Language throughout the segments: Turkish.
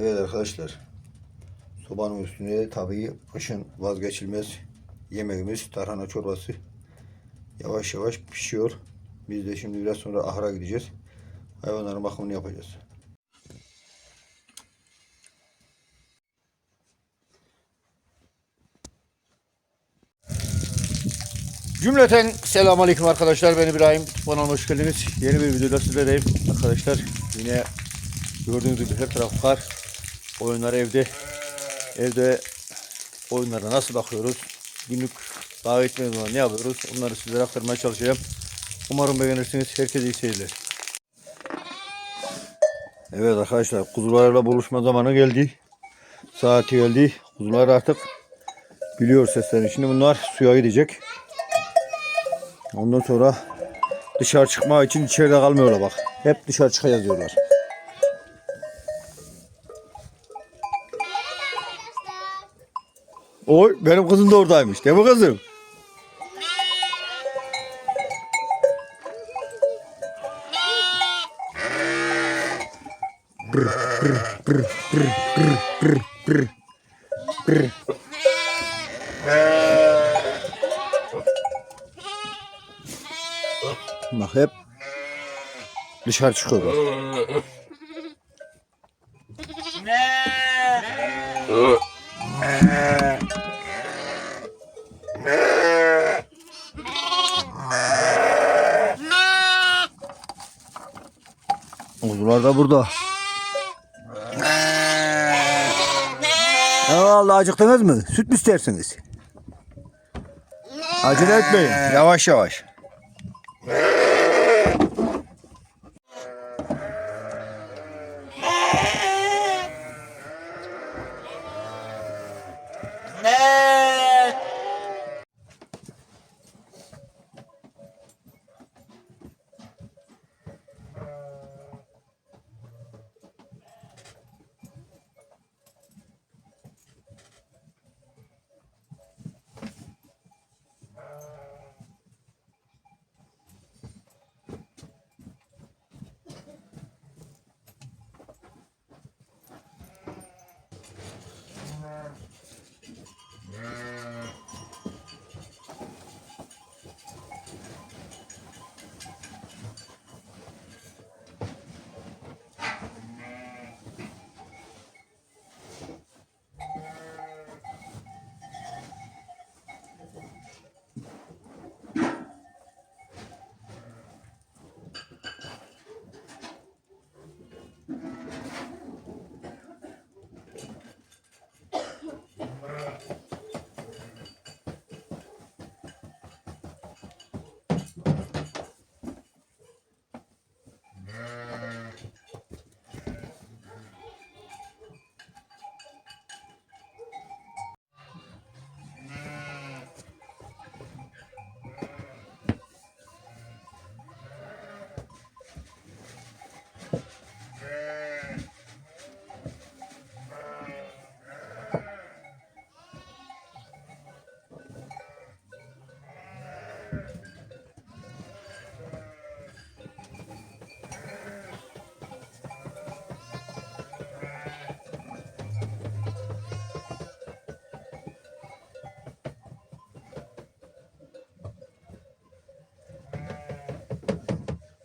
Evet arkadaşlar. Sobanın üstünde tabii kışın vazgeçilmez yemeğimiz tarhana çorbası. Yavaş yavaş pişiyor. Biz de şimdi biraz sonra ahıra gideceğiz. Hayvanların bakımını yapacağız. Cümleten selamun aleyküm arkadaşlar. Ben İbrahim. Bana hoş geldiniz. Yeni bir videoda sizlerleyim. Arkadaşlar yine gördüğünüz gibi her taraf kar. Oyunlar evde. Evde oyunlara nasıl bakıyoruz? Günlük daha etmeden ne yapıyoruz? Onları sizlere aktarmaya çalışacağım. Umarım beğenirsiniz. Herkese iyi seyirler. Evet arkadaşlar kuzularla buluşma zamanı geldi. Saati geldi. Kuzular artık biliyor seslerini. Şimdi bunlar suya gidecek. Ondan sonra dışarı çıkma için içeride kalmıyorlar bak. Hep dışarı çıkacağız diyorlar. Oy benim kızım da oradaymış. Değil mi kızım? Bak hep dışarı çıkıyorlar. Kuzular da burada. Ya Allah acıktınız mı? Süt mü istersiniz? Acele etmeyin. Yavaş yavaş.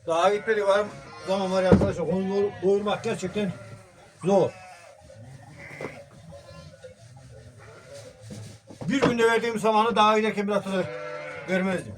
Daha gitmedi var zaman var arkadaşlar. Onu doyurmak gerçekten zor. Bir günde verdiğim zamanı daha giderken bir haftada vermezdim.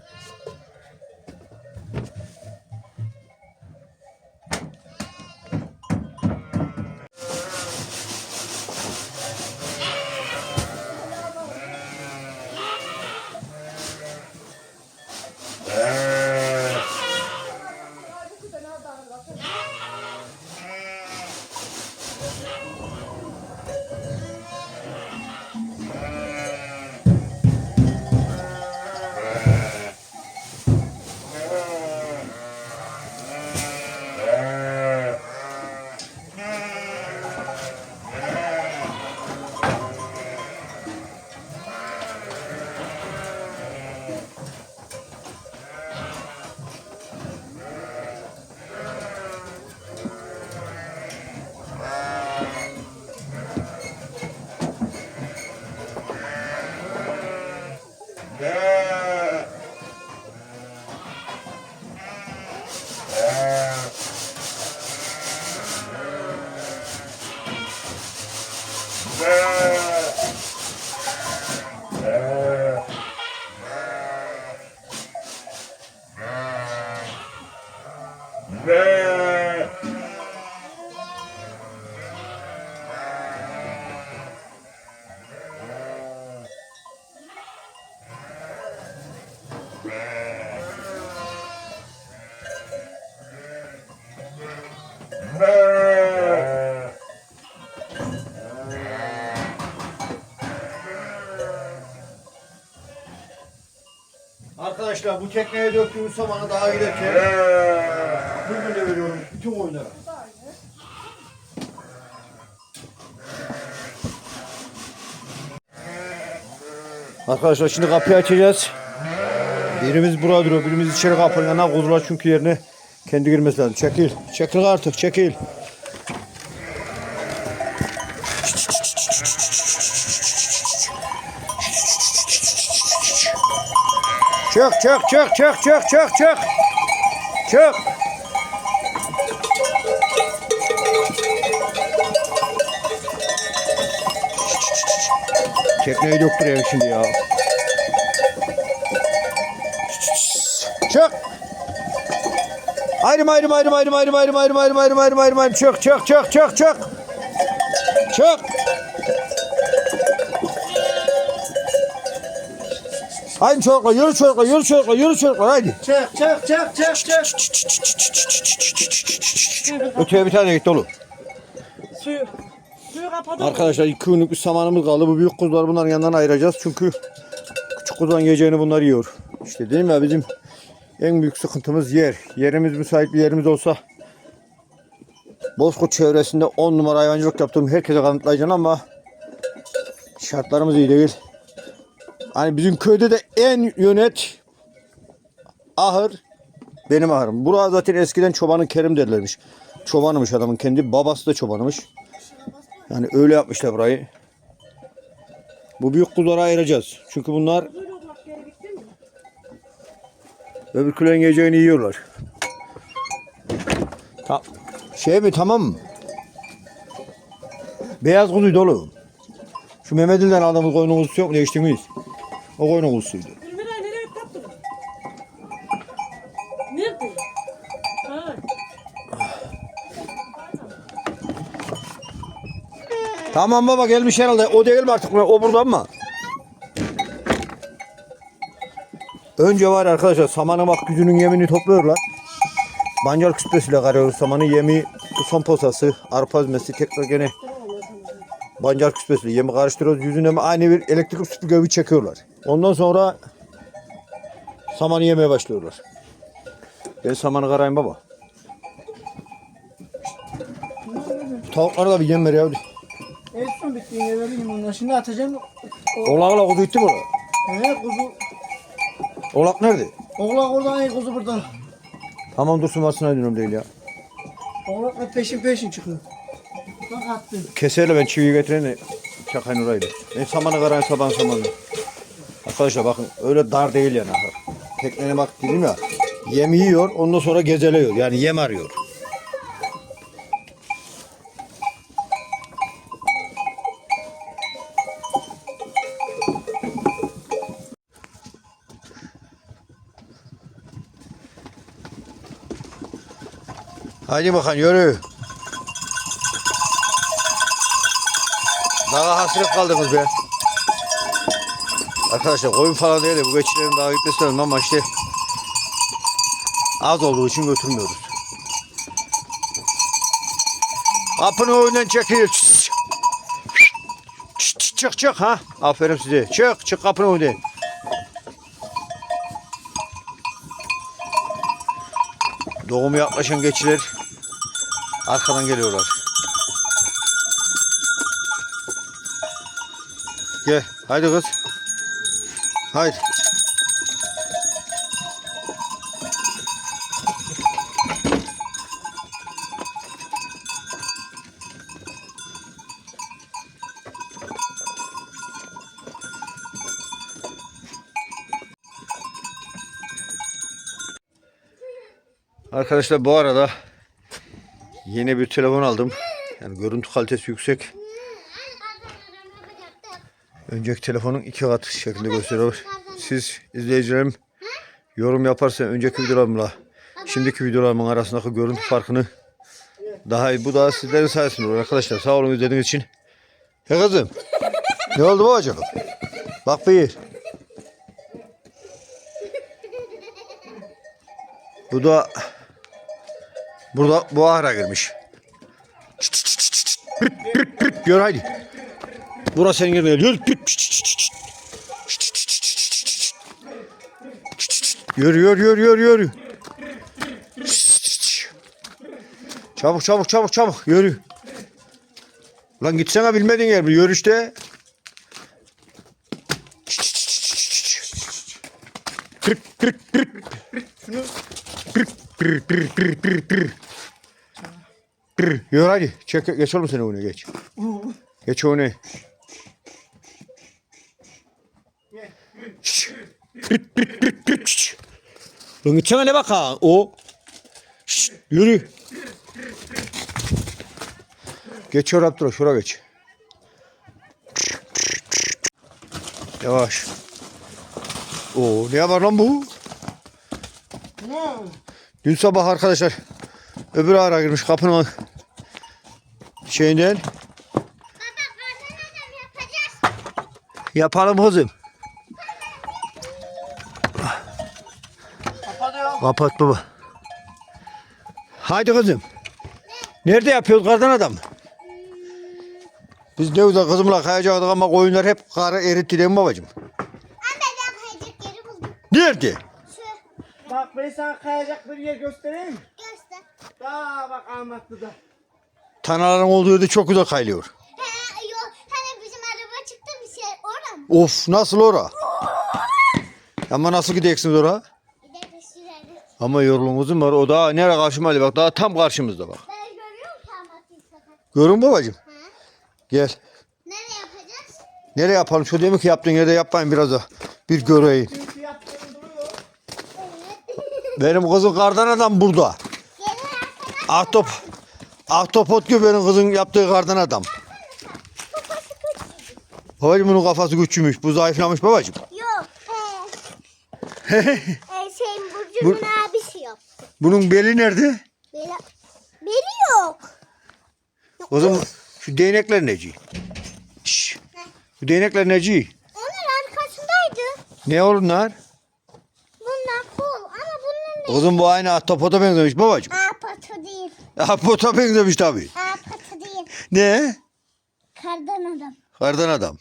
Arkadaşlar bu tekneye döktüğümüz zamanı daha giderken bugün de veriyorum bütün oyunlara. Arkadaşlar şimdi kapıyı açacağız. Birimiz burada duruyor, birimiz içeri kapının yanına kuzular çünkü yerine kendi girmesi lazım. Çekil, çekil artık, çekil. Çık, çık, çık, çık, çık, çık, çık. Çık. Tekneyi döktüreyim şimdi ya. Çık. Ayrım ayrım ayrım ayrım ayrım ayrım ayrım ayrım ayrım ayrım ayrım ayrım çık çık çık çık çık. Haydi çocuklar yürü çocuklar yürü çocuklar yürü çocuklar haydi. Çık çık çık çık çık. Öteye bir tane gitti oğlum. Suyu. Suyu kapadım. Arkadaşlar iki günlük bir samanımız kaldı. Bu büyük kuzuları bunların yanından ayıracağız. Çünkü küçük kuzuların yiyeceğini bunlar yiyor. İşte değil mi bizim en büyük sıkıntımız yer. Yerimiz müsait bir yerimiz olsa Bozkurt çevresinde 10 numara hayvancılık yaptığım herkese kanıtlayacaksın ama şartlarımız iyi değil. Hani bizim köyde de en yönet ahır benim ahırım. Burası zaten eskiden çobanın Kerim derlermiş. Çobanımış adamın kendi. Babası da çobanımış. Yani öyle yapmışlar burayı. Bu büyük kuzuları ayıracağız. Çünkü bunlar öbür külen yiyeceğini yiyorlar. Ta şey mi tamam mı? Beyaz kuzuydu oğlum. Şu Mehmet'inden aldığımız koyun kuzusu yok mu? Değişti miyiz? O koyun kuzusuydu. Ülmira nereye tattın? Nerede? Ha. Tamam baba gelmiş herhalde. O değil mi artık? O buradan mı? Önce var arkadaşlar samanı bak gücünün yemini topluyorlar. Bancar küspesiyle karıyoruz samanı. Yemi son posası, arpa ezmesi tekrar gene bancar küspesiyle yemi karıştırıyoruz. Yüzüne aynı bir elektrik süpürge çekiyorlar. Ondan sonra samanı yemeye başlıyorlar. Ben samanı karayım baba. Tavuklara da bir yem ver ya. En son bittiğinde vereyim ondan. Şimdi atacağım. Oğlakla kuzu gitti mi oraya? He kuzu. Oğlak nerede? Oğlak oradan ay kuzu buradan. Tamam dursun varsın diyorum değil ya. Oğlak peşin peşin çıkıyor. Bak. Keserle ben çiviyi getireyim de çakayın orayı da. Ben samanı karayın saban samanı. Arkadaşlar bakın öyle dar değil yani. Teknene bak dedim ya. Yem yiyor ondan sonra gezeliyor. Yani yem arıyor. Hadi bakalım yürü. Daha hasret kaldınız be. Arkadaşlar koyun falan değil de bu geçilerin daha gitmesi lazım ama işte az olduğu için götürmüyoruz. Kapını oyundan çekil. Çık çık çık ha. Aferin size. Çık çık kapını oyundan. Doğumu yaklaşan geçiler arkadan geliyorlar. Gel. Haydi kız. Haydi. Arkadaşlar bu arada yeni bir telefon aldım. Yani görüntü kalitesi yüksek. Önceki telefonun iki kat şeklinde gösteriyor. Siz izleyicilerim yorum yaparsa önceki videolarımla şimdiki videolarımın arasındaki görüntü farkını daha iyi. Bu da sizlerin sayesinde olur arkadaşlar. Sağ olun izlediğiniz için. He kızım. Ne oldu acaba? Bak bir. Bu da burada bu ahıra girmiş. Diyor haydi. Buna senin yerine gel. Yürü git. Yürü yürü yürü yürü yürü. Çabuk çabuk çabuk çabuk yürü. Lan gitsene bilmedin yer mi? Yürü işte. Kırk kırk kırk. Kırk kırk kırk kırk kırk kırk. Yürü hadi. Çek, geç oğlum seni oyunu geç. Geç oyunu. Lan gitsene ne bak ha? O. Şşş. Yürü. Geç oraya Abdullah. Şuraya geç. Yavaş. Oo, ne var lan bu? Dün sabah arkadaşlar öbür ara girmiş kapının şeyinden. Yapalım kızım. Kapat baba. Haydi kızım. Nerede yapıyoruz kardan adam? Biz ne güzel kızımla kayacaktık ama koyunlar hep karı eritti değil mi babacığım? Anne ben kayacak yeri buldum. Nerede? Şu Bak ben sana kayacak bir yer göstereyim mi? göster. Daha bak Ahmetli'de. Tanaların olduğu yerde çok güzel kaylıyor. He yok hani bizim araba çıktı bir şey orada mı? Of nasıl ora? Ama nasıl gideceksiniz ora? Ama yorulumuzun var. O daha nereye karşıma Ali bak. Daha tam karşımızda bak. Ben görüyorum ki Ahmet'i sefer. Görün babacığım. Ha? Gel. Nereye yapacağız? Nereye yapalım? Şu demek ki yaptığın yerde yapmayın biraz da. Bir göreyim. Çünkü yaptığım duruyor. Evet. Benim kızım kardan adam burada. Ahtop. Ahtapot gibi benim kızın yaptığı kardan adam. Babacığım bunun kafası küçülmüş. Bu zayıflamış babacığım. Yok. He. e, şeyin Burcu'nun abisi yok. Bunun beli nerede? Beli, beli yok. O zaman şu değnekler neci? Şşş. Bu değnekler neci? Onun arkasındaydı. Ne onlar? Bunlar kol ama bunun ne? Kızım bu aynı ahtapota benzemiş babacığım. Aa patı değil. Ahtapota benzemiş tabii. Aa patı değil. Ne? Kardan adam. Kardan adam.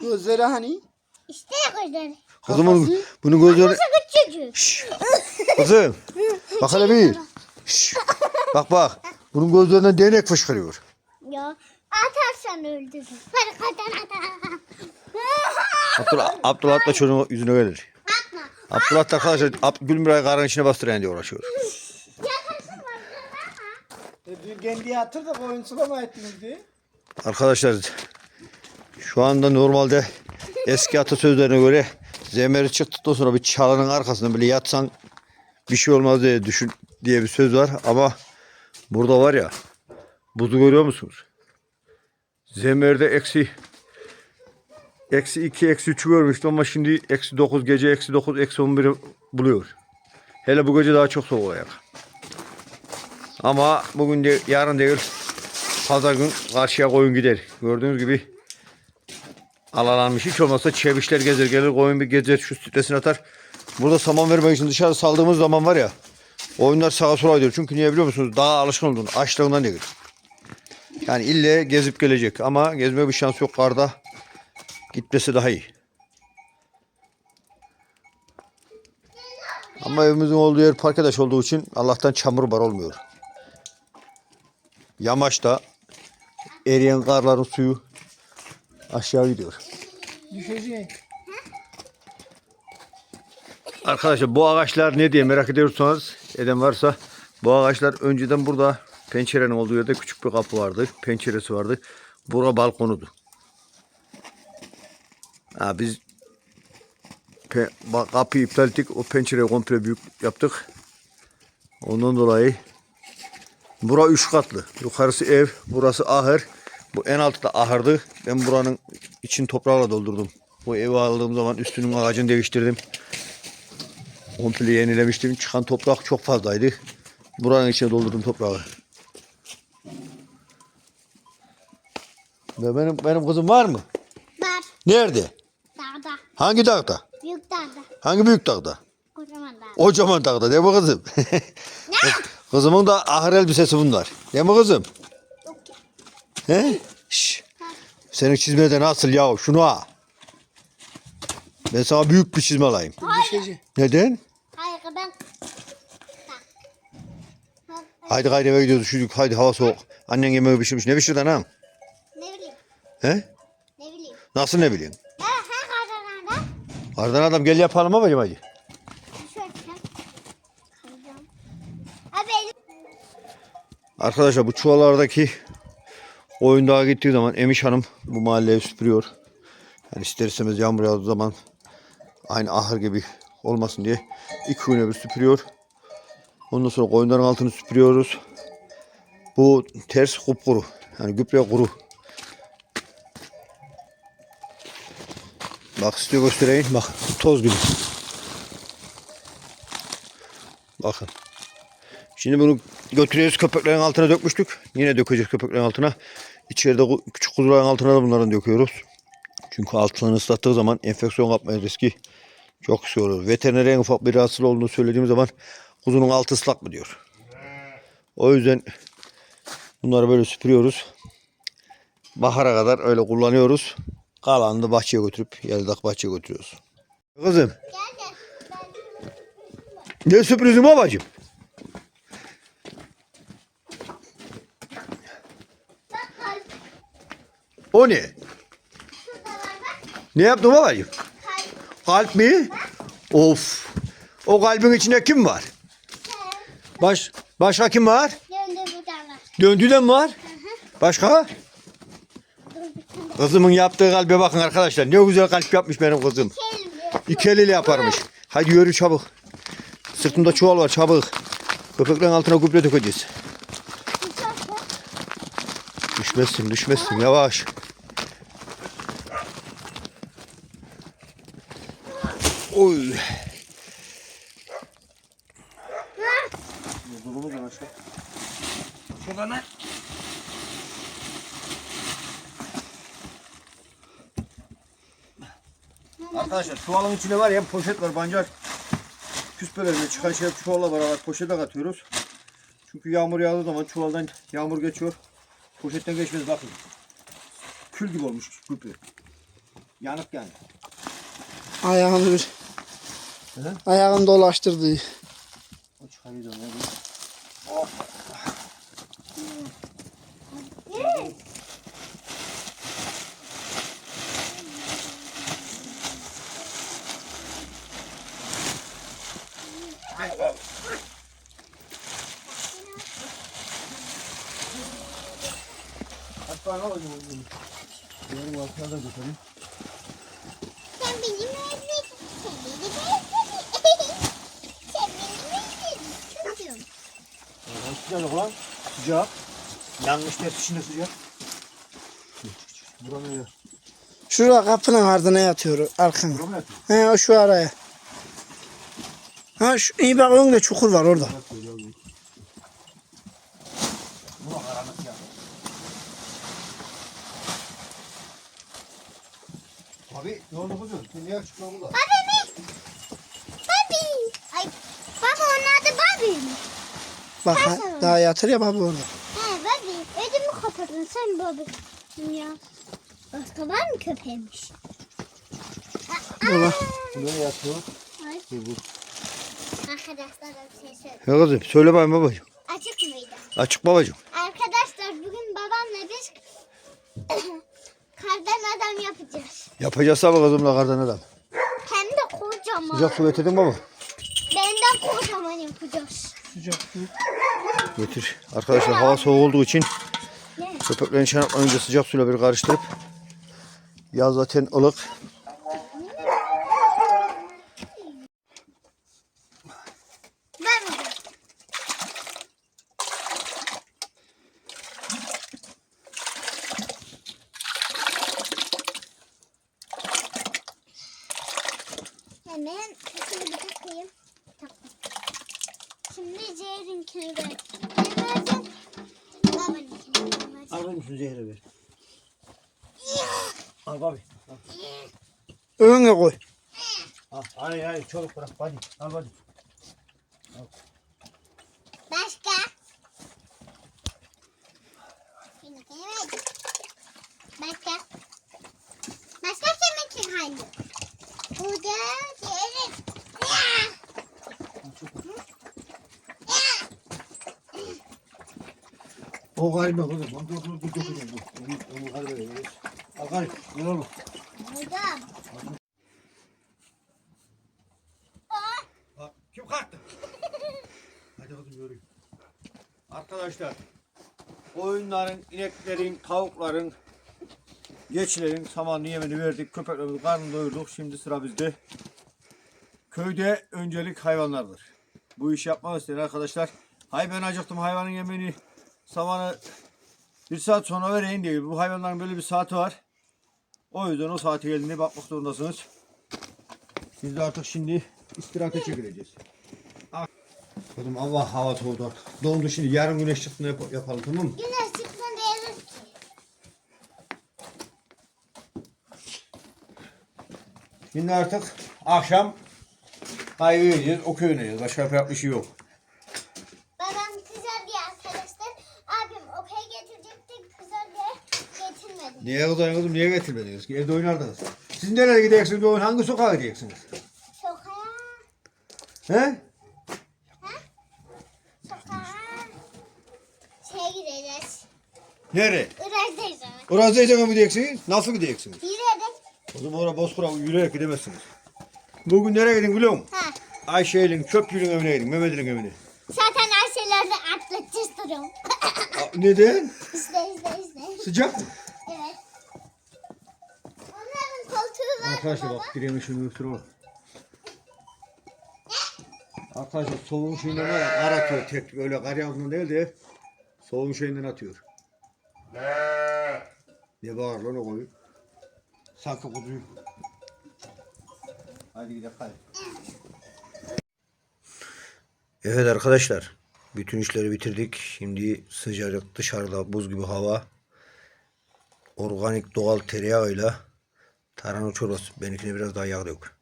Gözleri hani? İşte gözleri. Kızım bunun, bunun gözleri... Şşş. Kızım. Bak hele bir. Şşş. Bak bak. Bunun gözlerinden değnek fışkırıyor. Ya atarsan öldürür. Hadi kardan adam. Abdullah, Abdullah da çocuğun yüzüne gelir. Atma. Abdullah da arkadaşlar Ab Gülmüray'ı karın içine bastıran diye uğraşıyor. E, dün kendi yatır da koyun sulama ettiniz diye. Arkadaşlar şu anda normalde eski atasözlerine göre zemeri çıktıktan sonra bir çalının arkasında bile yatsan bir şey olmaz diye düşün diye bir söz var ama burada var ya buzu görüyor musunuz? Zemerde eksi eksi 2 eksi 3 görmüştüm ama şimdi eksi 9 gece eksi 9 eksi 11'i buluyor. Hele bu gece daha çok soğuk olacak. Ama bugün de yarın değil pazar gün karşıya koyun gider. Gördüğünüz gibi alalanmış. Hiç olmazsa çevişler gezer gelir koyun bir gezer şu stresini atar. Burada saman vermek için dışarı saldığımız zaman var ya oyunlar sağa sola gidiyor. Çünkü niye biliyor musunuz? Daha alışkın olduğunu. Açlığından değil. Yani ille gezip gelecek ama gezme bir şans yok karda. Gitmesi daha iyi. Ama evimizin olduğu yer park adaş olduğu için Allah'tan çamur bar olmuyor. Yamaçta eriyen karların suyu aşağı gidiyor. Düşecek. Arkadaşlar bu ağaçlar ne diye merak ediyorsanız eden varsa bu ağaçlar önceden burada pencerenin olduğu yerde küçük bir kapı vardı. Penceresi vardı. Bura balkonudu. Ha, biz kapıyı iptal ettik. O pencereyi komple büyük yaptık. Ondan dolayı bura üç katlı. Yukarısı ev, burası ahır. Bu en altı da ahırdı. Ben buranın için toprağla doldurdum. Bu evi aldığım zaman üstünün ağacını değiştirdim. Komple yenilemiştim. Çıkan toprak çok fazlaydı. Buranın içine doldurdum toprağı. Ve benim benim kızım var mı? Var. Nerede? Dağda. Hangi dağda? Büyük dağda. Hangi büyük dağda? Kocaman dağda. Kocaman dağda değil mi kızım? Kızımın da ahır elbisesi bunlar. Değil mi kızım? He? Şş. Senin çizmeden asıl ya şunu ha. Ben sana büyük bir çizme alayım. Hayır. Neden? Hayır ben... Haydi haydi eve gidiyoruz üşüdük. Haydi hava soğuk. Annen yemeği pişirmiş. Ne pişirdin anam? Ne bileyim. He? Ne bileyim. Nasıl ne bileyim? He he adam. Kardan adam gel yapalım ama benim hadi. Şey. Arkadaşlar bu çuvallardaki oyun dağa gittiği zaman Emiş Hanım bu mahalleyi süpürüyor. Yani ister istemez yağmur yağdığı zaman aynı ahır gibi olmasın diye iki güne bir süpürüyor. Ondan sonra koyunların altını süpürüyoruz. Bu ters kupkuru. Yani gübre kuru. Bak size göstereyim. Bak toz gibi. Bakın. Şimdi bunu götürüyoruz köpeklerin altına dökmüştük. Yine dökeceğiz köpeklerin altına. İçeride küçük kuzuların altına da bunlardan döküyoruz. Çünkü altını ıslattığı zaman enfeksiyon kapma riski çok yüksek olur. Veterinere en ufak bir rahatsızlık olduğunu söylediğimiz zaman kuzunun altı ıslak mı diyor. O yüzden bunları böyle süpürüyoruz. Bahara kadar öyle kullanıyoruz. Kalanını da bahçeye götürüp yeldak bahçeye götürüyoruz. Kızım ne sürprizim babacığım? bak kalp. O ne? Ne yaptın babacığım? Kalp. Kalp mi? Of. O kalbin içinde kim var? Baş, başka kim var? Döndü var. Döndüden mi var? Başka? Kızımın yaptığı kalbe bakın arkadaşlar. Ne güzel kalp yapmış benim kızım. İki eliyle yaparmış. Hadi yürü çabuk. Sırtımda çuval var çabuk. Köpeklerin altına gübre dökeceğiz. Düşmezsin düşmezsin yavaş. Oy. Arkadaşlar çuvalın içinde var ya poşet var bancar. Küspelerle çıkan şey çuvalla beraber poşete katıyoruz. Çünkü yağmur yağdığı zaman çuvaldan yağmur geçiyor. Poşetten geçmez bakın. Kül gibi olmuş gübre. Yanık yani. Ayağını bir. Hı? Ayağını dolaştırdı. O çıkarıyor da ne Hatta ne oğlum? Yarım altına da. Sen benim evim. Sen benim evim. Sen benim evim. Çocuğum. Ulan Sıcak ulan. Sıcak. Yanmış der içinde sıcak. Buranın ya. Şurada kapının ardına yatıyor arkana. Buranın yatıyor. He o şu araya. Ha şu, iyi bak önünde çukur var orada. Abi ne oldu kızım? Sen niye açık lan burada? Babi mi? Babi. Ay baba onun adı Babi mi? Bak ha, daha yatır ya baba orada. He Babi. Ödümü kapadın sen Babi. Ya. Başka var mı köpeğmiş? Baba. Nereye yatıyor? Ay. Dur dur. Arkadaşlar bir şey söyle. Ya kızım söyle bakayım babacığım. Açık mıydı? Açık babacığım. Arkadaşlar bugün babamla biz kardan adam yapacağız. Yapacağız sabah kızımla kardan adam. Hem de kocaman. Sıcak su getirdin baba. Benden kocaman yapacağız. Sıcak su. Getir. Arkadaşlar hava soğuk olduğu için köpeklerin çanaklarını önce sıcak suyla bir karıştırıp yaz zaten ılık. Ver mi? Hemen şunu bir takayım. Taktım. Şimdi Zehir'inkini ver. Ne vereceğim? Babaninkini vereceğim. Al mısın zehri ver. Al babi. Önüne koy. Al. Hayır hayır çabuk bırak hadi. Al hadi. Başka? Verdim. Başka? Başka kiminki hangi? Bu da Zehir'in. Ya! Ya! O galiba kızım. Dur. dur. Onu, onu galiba. Al galiba. Gel oğlum. Hocam. Bak kim kalktı? Hadi kızım yürü. Arkadaşlar oyunların, ineklerin, tavukların, geçilerin samanlı yemini verdik. Köpeklerimizi karnını doyurduk. Şimdi sıra bizde. Köyde öncelik hayvanlardır. Bu işi yapmak isteyen arkadaşlar. Hay ben acıktım hayvanın yemeğini samanı bir saat sonra vereyim diye. Bu hayvanların böyle bir saati var. O yüzden o saate geldiğinde bakmak zorundasınız. Biz de artık şimdi istirahate çekileceğiz. Kızım Allah hava soğudu. Dondu şimdi yarın güneş çıktığında yap- yapalım tamam mı? Güneş çıkma değeriz ki. Şimdi artık akşam kahve yiyeceğiz, okey oynayacağız. Başka yapacak bir şey yok. Babam kızar diye arkadaşlar. Abim okey getirecekti. Kızar diye getirmedi. Niye kızım kızım niye getirmediniz ki? Evde oynardınız. Siz nereye gideceksiniz? Oyun hangi sokağa gideceksiniz? Sokağa. He? Sokağa. Şeye gideceğiz. Nereye? Irak'tayız ama. Orası mı gideceksiniz? Nasıl gideceksiniz? O zaman oraya Bozkır'a yürüyerek gidemezsiniz. Bugün nereye gidin biliyor musun? Ha. Ayşe'nin çöpçülüğün evine gidin, Mehmet'in evine. Zaten her şeylerde atlatacağız durum. Aa, Neden? izle izle izle. Sıcak mı? Evet. Onların koltuğu var Arkadaşlar bak direğimi şunu götürüyor. Arkadaşlar soğuğun şeyinden var ya kar atıyor tek öyle kar yağmurundan değil de soğuğun şeyinden atıyor. Ne bağır lan o koyu? Sanki kuzuyu. Hadi gidelim hadi. Evet arkadaşlar. Bütün işleri bitirdik. Şimdi sıcacık dışarıda buz gibi hava. Organik doğal tereyağıyla tarhana çorbası. Benimkine biraz daha yağ dök.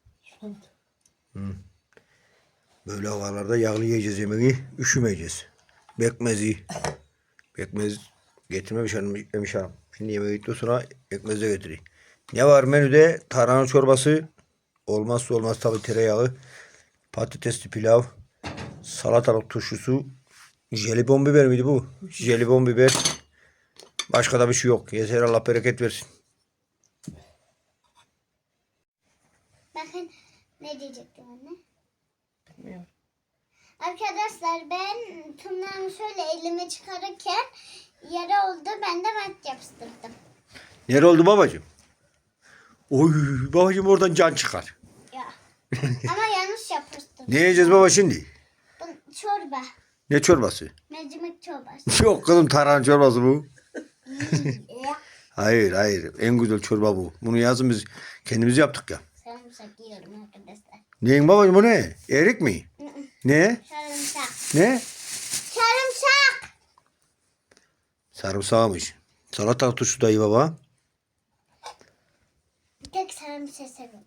Hı. Böyle havalarda yağlı yiyeceğiz yemeği. Üşümeyeceğiz. Bekmezi. Bekmez getirmemiş hanım. Yemiş hanım. Şimdi yemeği gitti sonra ekmez de getireyim. Ne var menüde? Tarhana çorbası. Olmazsa olmaz tabii tereyağı. Patatesli pilav. Salatalık turşusu. Jelibon biber miydi bu? Jelibon biber. Başka da bir şey yok. Yeter Allah bereket versin. Bakın ne diyecektim anne? Arkadaşlar ben tırnağımı şöyle elime çıkarırken yara oldu. Ben de mat yapıştırdım. Nere oldu babacığım? Oy babacığım oradan can çıkar. Ya. Ama yanlış yapıştırdım. Ne yiyeceğiz baba şimdi? Bu çorba. Ne çorbası? Mercimek çorbası. Yok kızım tarhana çorbası bu. Hayır hayır en güzel çorba bu. Bunu yazın biz kendimiz yaptık ya. Sarımsak yiyorum arkadaşlar. Neyin babacığım bu ne? Erik mi? Ne? Sarımsak. Ne? Sarımsak. Sarımsağmış. Salata turşu dayı baba. Tek sarımsak seviyorum.